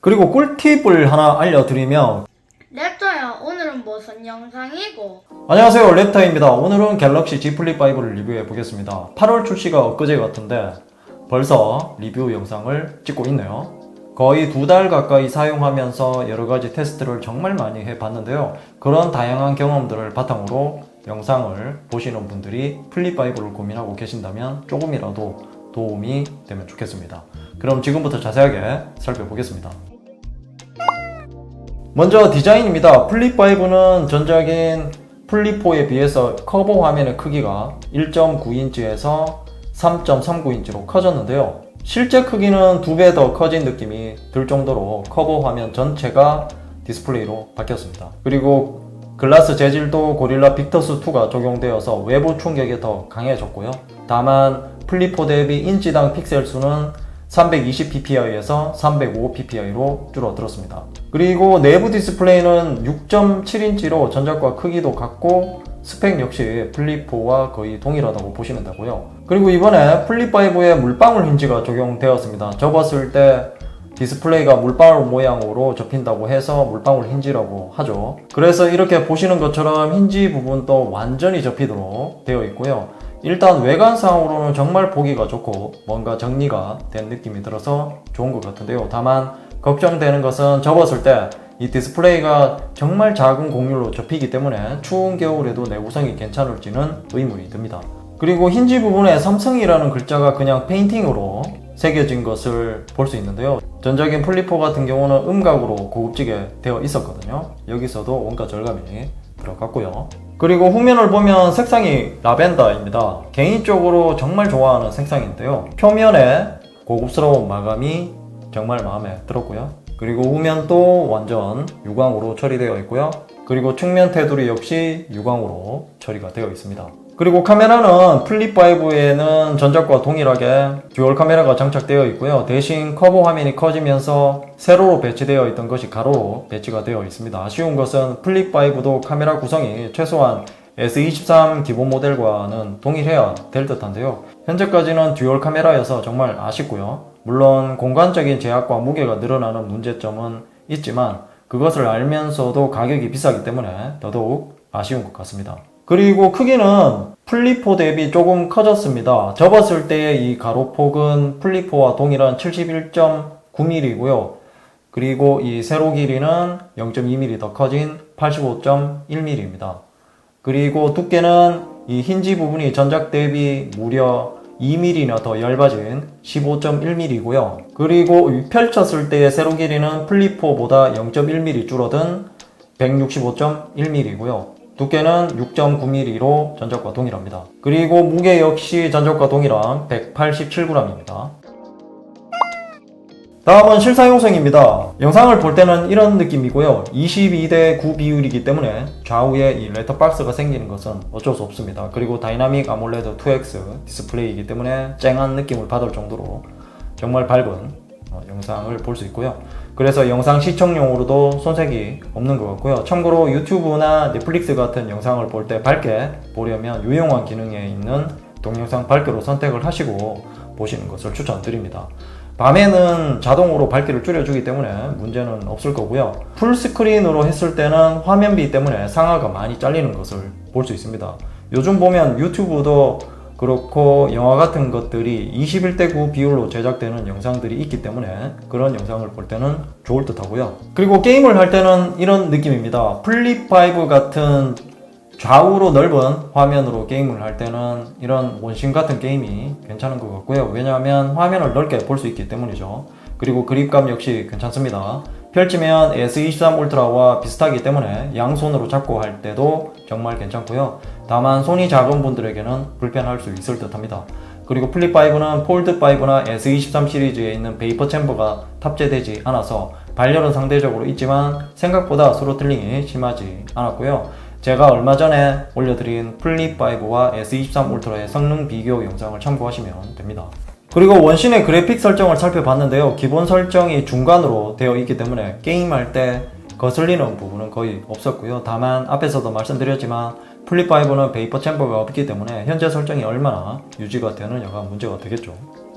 그리고 꿀팁을 하나 알려드리면 랩터야 오늘은 무슨 영상이고? 안녕하세요 랩타입니다. 오늘은 갤럭시 Z 플립 5를 리뷰해 보겠습니다. 8월 출시가 엊그제 같은데 벌써 리뷰 영상을 찍고 있네요. 거의 두 달 가까이 사용하면서 여러가지 테스트를 정말 많이 해봤는데요. 그런 다양한 경험들을 바탕으로 영상을 보시는 분들이 플립 5를 고민하고 계신다면 조금이라도 도움이 되면 좋겠습니다. 그럼 지금부터 자세하게 살펴보겠습니다 먼저 디자인입니다. 플립5는 전작인 플립4에 비해서 커버 화면의 크기가 1.9인치에서 3.39인치로 커졌는데요. 실제 크기는 두 배 더 커진 느낌이 들 정도로 커버 화면 전체가 디스플레이로 바뀌었습니다. 그리고 글라스 재질도 고릴라 빅터스2가 적용되어서 외부 충격이 더 강해졌고요. 다만 플립4 대비 인치당 픽셀 수는 320ppi에서 305ppi로 줄어들었습니다. 그리고 내부 디스플레이는 6.7인치로 전작과 크기도 같고 스펙 역시 플립4와 거의 동일하다고 보시면 되고요. 그리고 이번에 플립5에 물방울 힌지가 적용되었습니다. 접었을 때 디스플레이가 물방울 모양으로 접힌다고 해서 물방울 힌지라고 하죠. 그래서 이렇게 보시는 것처럼 힌지 부분도 완전히 접히도록 되어 있고요. 일단 외관상으로는 정말 보기가 좋고 뭔가 정리가 된 느낌이 들어서 좋은 것 같은데요. 다만 걱정되는 것은 접었을 때 이 디스플레이가 정말 작은 곡률로 접히기 때문에 추운 겨울에도 내구성이 괜찮을지는 의문이 듭니다. 그리고 힌지 부분에 삼성이라는 글자가 그냥 페인팅으로 새겨진 것을 볼 수 있는데요. 전작인 플립4 같은 경우는 음각으로 고급지게 되어 있었거든요. 여기서도 원가 절감이 들어갔고요. 그리고 후면을 보면 색상이 라벤더입니다. 개인적으로 정말 좋아하는 색상인데요. 표면에 고급스러운 마감이 정말 마음에 들었고요. 그리고 후면도 완전 유광으로 처리되어 있고요. 그리고 측면 테두리 역시 유광으로 처리가 되어 있습니다. 그리고 카메라는 플립5에는 전작과 동일하게 듀얼 카메라가 장착되어 있고요. 대신 커버 화면이 커지면서 세로로 배치되어 있던 것이 가로로 배치가 되어 있습니다. 아쉬운 것은 플립5도 카메라 구성이 최소한 S23 기본 모델과는 동일해야 될 듯한데요. 현재까지는 듀얼 카메라여서 정말 아쉽고요. 물론 공간적인 제약과 무게가 늘어나는 문제점은 있지만 그것을 알면서도 가격이 비싸기 때문에 더더욱 아쉬운 것 같습니다. 그리고 크기는 플립4 대비 조금 커졌습니다. 접었을 때의 이 가로폭은 플립4와 동일한 71.9mm이고요. 그리고 이 세로 길이는 0.2mm 더 커진 85.1mm입니다. 그리고 두께는 이 힌지 부분이 전작 대비 무려 2mm나 더 얇아진 15.1mm이고요. 그리고 이 펼쳤을 때의 세로 길이는 플립4보다 0.1mm 줄어든 165.1mm이고요. 두께는 6.9mm로 전작과 동일합니다. 그리고 무게 역시 전작과 동일한 187g입니다. 다음은 실사용성입니다. 영상을 볼 때는 이런 느낌이고요. 22대 9 비율이기 때문에 좌우에 이 레터박스가 생기는 것은 어쩔 수 없습니다. 그리고 다이나믹 아몰레드 2X 디스플레이이기 때문에 쨍한 느낌을 받을 정도로 정말 밝은 어, 영상을 볼 수 있고요. 그래서 영상 시청용으로도 손색이 없는 것 같고요. 참고로 유튜브나 넷플릭스 같은 영상을 볼 때 밝게 보려면 유용한 기능에 있는 동영상 밝기로 선택을 하시고 보시는 것을 추천드립니다. 밤에는 자동으로 밝기를 줄여주기 때문에 문제는 없을 거고요. 풀스크린으로 했을 때는 화면비 때문에 상하가 많이 잘리는 것을 볼 수 있습니다. 요즘 보면 유튜브도 그렇고 영화 같은 것들이 21대 9 비율로 제작되는 영상들이 있기 때문에 그런 영상을 볼 때는 좋을 듯 하고요. 그리고 게임을 할 때는 이런 느낌입니다. 플립5 같은 좌우로 넓은 화면으로 게임을 할 때는 이런 원심 같은 게임이 괜찮은 것 같고요. 왜냐하면 화면을 넓게 볼 수 있기 때문이죠. 그리고 그립감 역시 괜찮습니다. 펼치면 S23 울트라와 비슷하기 때문에 양손으로 잡고 할 때도 정말 괜찮고요. 다만 손이 작은 분들에게는 불편할 수 있을 듯 합니다. 그리고 플립5는 폴드5나 S23 시리즈에 있는 베이퍼 챔버가 탑재되지 않아서 발열은 상대적으로 있지만 생각보다 스로틀링이 심하지 않았고요. 제가 얼마 전에 올려드린 플립5와 S23 울트라의 성능 비교 영상을 참고하시면 됩니다. 그리고 원신의 그래픽 설정을 살펴봤는데요. 기본 설정이 중간으로 되어 있기 때문에 게임할 때 거슬리는 부분은 거의 없었고요. 다만 앞에서도 말씀드렸지만 플립5는 베이퍼 챔버가 없기 때문에 현재 설정이 얼마나 유지가 되느냐가 문제가 되겠죠.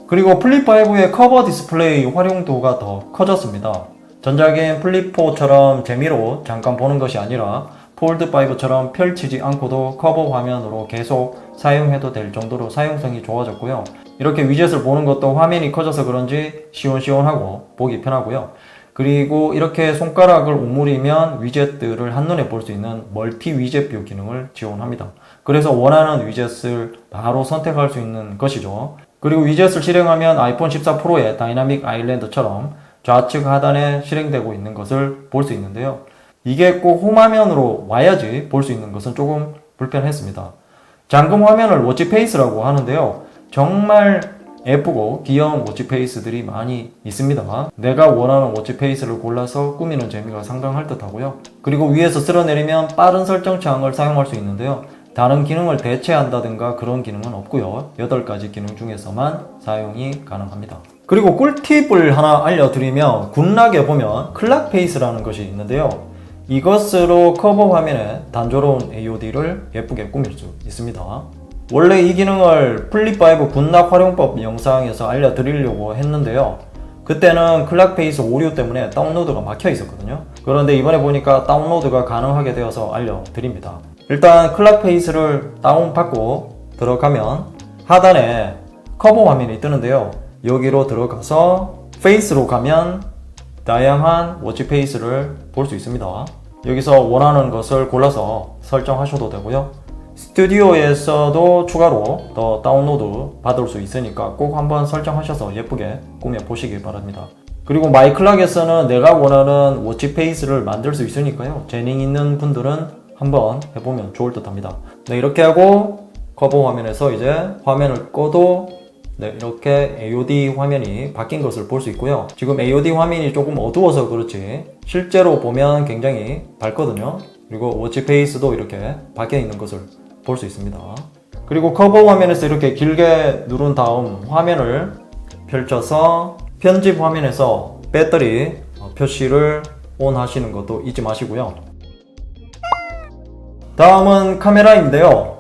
그리고 플립5의 커버 디스플레이 활용도가 더 커졌습니다. 전작인 플립4처럼 재미로 잠깐 보는 것이 아니라 폴드5처럼 펼치지 않고도 커버 화면으로 계속 사용해도 될 정도로 사용성이 좋아졌고요. 이렇게 위젯을 보는 것도 화면이 커져서 그런지 시원시원하고 보기 편하고요. 그리고 이렇게 손가락을 오므리면 위젯들을 한눈에 볼 수 있는 멀티 위젯 뷰 기능을 지원합니다. 그래서 원하는 위젯을 바로 선택할 수 있는 것이죠. 그리고 위젯을 실행하면 아이폰 14 프로의 다이나믹 아일랜드처럼 좌측 하단에 실행되고 있는 것을 볼 수 있는데요. 이게 꼭 홈화면으로 와야지 볼 수 있는 것은 조금 불편했습니다. 잠금 화면을 워치페이스라고 하는데요. 정말 예쁘고 귀여운 워치페이스들이 많이 있습니다. 내가 원하는 워치페이스를 골라서 꾸미는 재미가 상당할 듯 하고요. 그리고 위에서 쓸어내리면 빠른 설정 창을 사용할 수 있는데요. 다른 기능을 대체한다든가 그런 기능은 없고요. 8가지 기능 중에서만 사용이 가능합니다. 그리고 꿀팁을 하나 알려드리면 굿락에 보면 클락 페이스라는 것이 있는데요. 이것으로 커버 화면에 단조로운 AOD를 예쁘게 꾸밀 수 있습니다. 원래 이 기능을 플립5 굿락 활용법 영상에서 알려드리려고 했는데요. 그때는 클락페이스 오류 때문에 다운로드가 막혀 있었거든요. 그런데 이번에 보니까 다운로드가 가능하게 되어서 알려드립니다. 일단 클락페이스를 다운받고 들어가면 하단에 커버 화면이 뜨는데요. 여기로 들어가서 페이스로 가면 다양한 워치 페이스를 볼 수 있습니다. 여기서 원하는 것을 골라서 설정하셔도 되고요. 스튜디오에서도 추가로 더 다운로드 받을 수 있으니까 꼭 한번 설정하셔서 예쁘게 꾸며 보시기 바랍니다. 그리고 마이클락에서는 내가 원하는 워치 페이스를 만들 수 있으니까요. 재능 있는 분들은 한번 해보면 좋을 듯 합니다. 네, 이렇게 하고 커버 화면에서 이제 화면을 꺼도 네, 이렇게 AOD 화면이 바뀐 것을 볼 수 있고요. 지금 AOD 화면이 조금 어두워서 그렇지 실제로 보면 굉장히 밝거든요. 그리고 워치 페이스도 이렇게 바뀌어 있는 것을 볼 수 있습니다. 그리고 커버 화면에서 이렇게 길게 누른 다음 화면을 펼쳐서 편집 화면에서 배터리 어, 표시를 ON 하시는 것도 잊지 마시고요. 다음은 카메라인데요.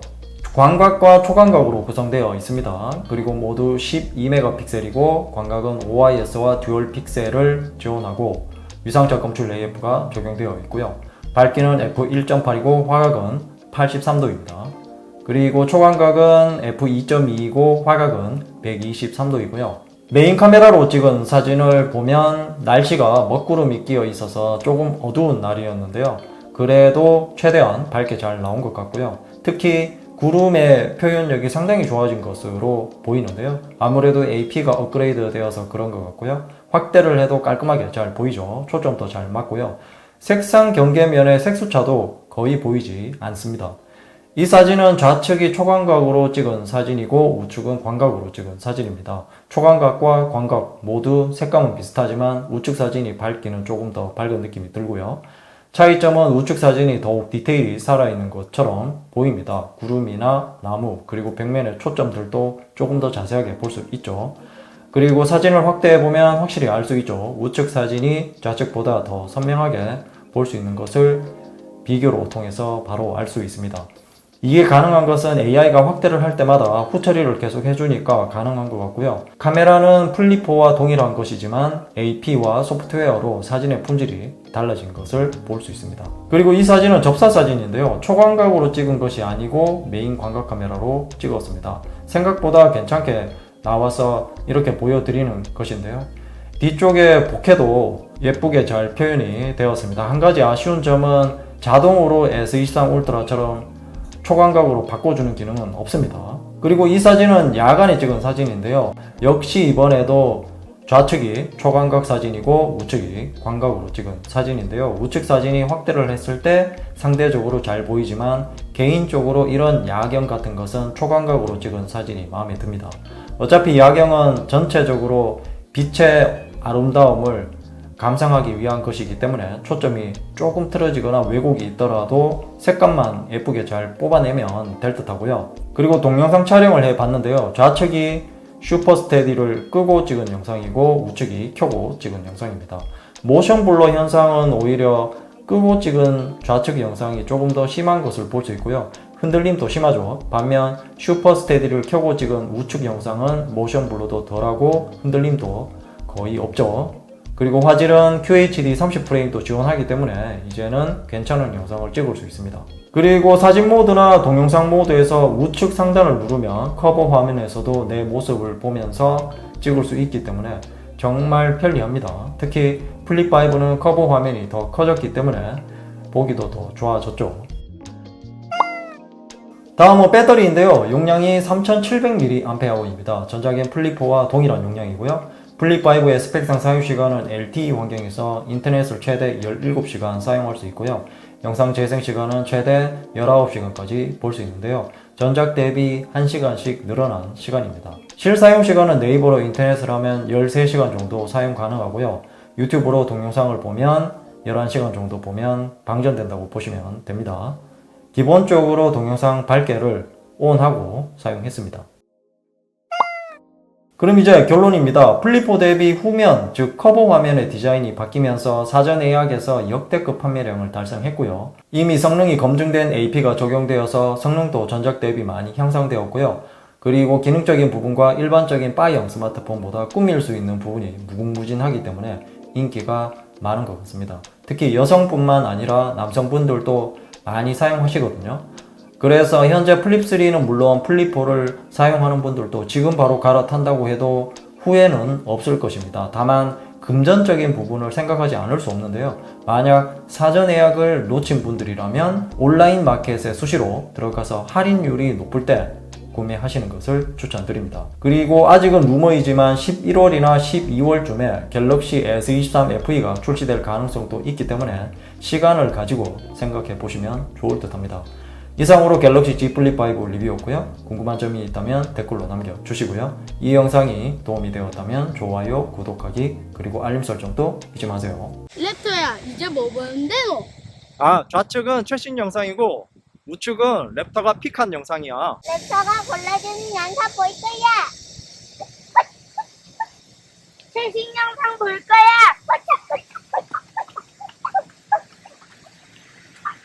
광각과 초광각으로 구성되어 있습니다. 그리고 모두 12메가픽셀이고 광각은 OIS와 듀얼 픽셀을 지원하고 유상적 검출 AF가 적용되어 있고요. 밝기는 f1.8이고 화각은 83도입니다. 그리고 초광각은 f2.2이고 화각은 123도이고요. 메인 카메라로 찍은 사진을 보면 날씨가 먹구름이 끼어 있어서 조금 어두운 날이었는데요. 그래도 최대한 밝게 잘 나온 것 같고요. 특히 구름의 표현력이 상당히 좋아진 것으로 보이는데요. 아무래도 AP가 업그레이드 되어서 그런 것 같고요. 확대를 해도 깔끔하게 잘 보이죠. 초점도 잘 맞고요. 색상 경계면의 색수차도 거의 보이지 않습니다. 이 사진은 좌측이 초광각으로 찍은 사진이고 우측은 광각으로 찍은 사진입니다. 초광각과 광각 모두 색감은 비슷하지만 우측 사진이 밝기는 조금 더 밝은 느낌이 들고요. 차이점은 우측 사진이 더욱 디테일이 살아있는 것처럼 보입니다. 구름이나 나무 그리고 벽면의 초점들도 조금 더 자세하게 볼 수 있죠. 그리고 사진을 확대해 보면 확실히 알 수 있죠. 우측 사진이 좌측보다 더 선명하게 볼 수 있는 것을 비교로 통해서 바로 알 수 있습니다. 이게 가능한 것은 AI가 확대를 할 때마다 후처리를 계속 해주니까 가능한 것 같고요. 카메라는 플립4와 동일한 것이지만 AP와 소프트웨어로 사진의 품질이 달라진 것을 볼 수 있습니다. 그리고 이 사진은 접사 사진인데요. 초광각으로 찍은 것이 아니고 메인 광각 카메라로 찍었습니다. 생각보다 괜찮게 나와서 이렇게 보여드리는 것인데요. 뒤쪽에 복해도 예쁘게 잘 표현이 되었습니다. 한 가지 아쉬운 점은 자동으로 S23 울트라처럼 초광각으로 바꿔주는 기능은 없습니다. 그리고 이 사진은 야간에 찍은 사진인데요. 역시 이번에도 좌측이 초광각 사진이고 우측이 광각으로 찍은 사진인데요. 우측 사진이 확대를 했을 때 상대적으로 잘 보이지만 개인적으로 이런 야경 같은 것은 초광각으로 찍은 사진이 마음에 듭니다. 어차피 야경은 전체적으로 빛의 아름다움을 감상하기 위한 것이기 때문에 초점이 조금 틀어지거나 왜곡이 있더라도 색감만 예쁘게 잘 뽑아내면 될 듯 하고요. 그리고 동영상 촬영을 해 봤는데요. 좌측이 슈퍼 스테디를 끄고 찍은 영상이고 우측이 켜고 찍은 영상입니다. 모션 블러 현상은 오히려 끄고 찍은 좌측 영상이 조금 더 심한 것을 볼 수 있고요. 흔들림도 심하죠. 반면 슈퍼 스테디를 켜고 찍은 우측 영상은 모션 블러도 덜하고 흔들림도 거의 없죠. 그리고 화질은 QHD 30프레임도 지원하기 때문에 이제는 괜찮은 영상을 찍을 수 있습니다. 그리고 사진 모드나 동영상 모드에서 우측 상단을 누르면 커버 화면에서도 내 모습을 보면서 찍을 수 있기 때문에 정말 편리합니다. 특히 플립5는 커버 화면이 더 커졌기 때문에 보기도 더 좋아졌죠. 다음은 배터리인데요. 용량이 3700mAh입니다. 전작인 플립4와 동일한 용량이고요. 플립5의 스펙상 사용시간은 LTE 환경에서 인터넷을 최대 17시간 사용할 수 있고요. 영상 재생 시간은 최대 19시간까지 볼 수 있는데요. 전작 대비 1시간씩 늘어난 시간입니다. 실사용 시간은 네이버로 인터넷을 하면 13시간 정도 사용 가능하고요. 유튜브로 동영상을 보면 11시간 정도 보면 방전된다고 보시면 됩니다. 기본적으로 동영상 밝기를 ON하고 사용했습니다. 그럼 이제 결론입니다. 플립4 대비 후면, 즉 커버 화면의 디자인이 바뀌면서 사전 예약에서 역대급 판매량을 달성했고요. 이미 성능이 검증된 AP가 적용되어서 성능도 전작 대비 많이 향상되었고요. 그리고 기능적인 부분과 일반적인 바이형 스마트폰보다 꾸밀 수 있는 부분이 무궁무진하기 때문에 인기가 많은 것 같습니다. 특히 여성뿐만 아니라 남성분들도 많이 사용하시거든요. 그래서 현재 플립3는 물론 플립4를 사용하는 분들도 지금 바로 갈아탄다고 해도 후회는 없을 것입니다. 다만 금전적인 부분을 생각하지 않을 수 없는데요. 만약 사전 예약을 놓친 분들이라면 온라인 마켓에 수시로 들어가서 할인율이 높을 때 구매하시는 것을 추천드립니다. 그리고 아직은 루머이지만 11월이나 12월쯤에 갤럭시 S23 FE가 출시될 가능성도 있기 때문에 시간을 가지고 생각해 보시면 좋을 듯 합니다. 이상으로 갤럭시 Z 플립 5 리뷰였고요. 궁금한 점이 있다면 댓글로 남겨주시고요. 이 영상이 도움이 되었다면 좋아요, 구독하기, 그리고 알림 설정도 잊지 마세요. 랩터야 이제 뭐 보는데 너? 아, 좌측은 최신 영상이고 우측은 랩터가 픽한 영상이야. 랩터가 골라주는 영상 볼 거야. 최신 영상 볼까?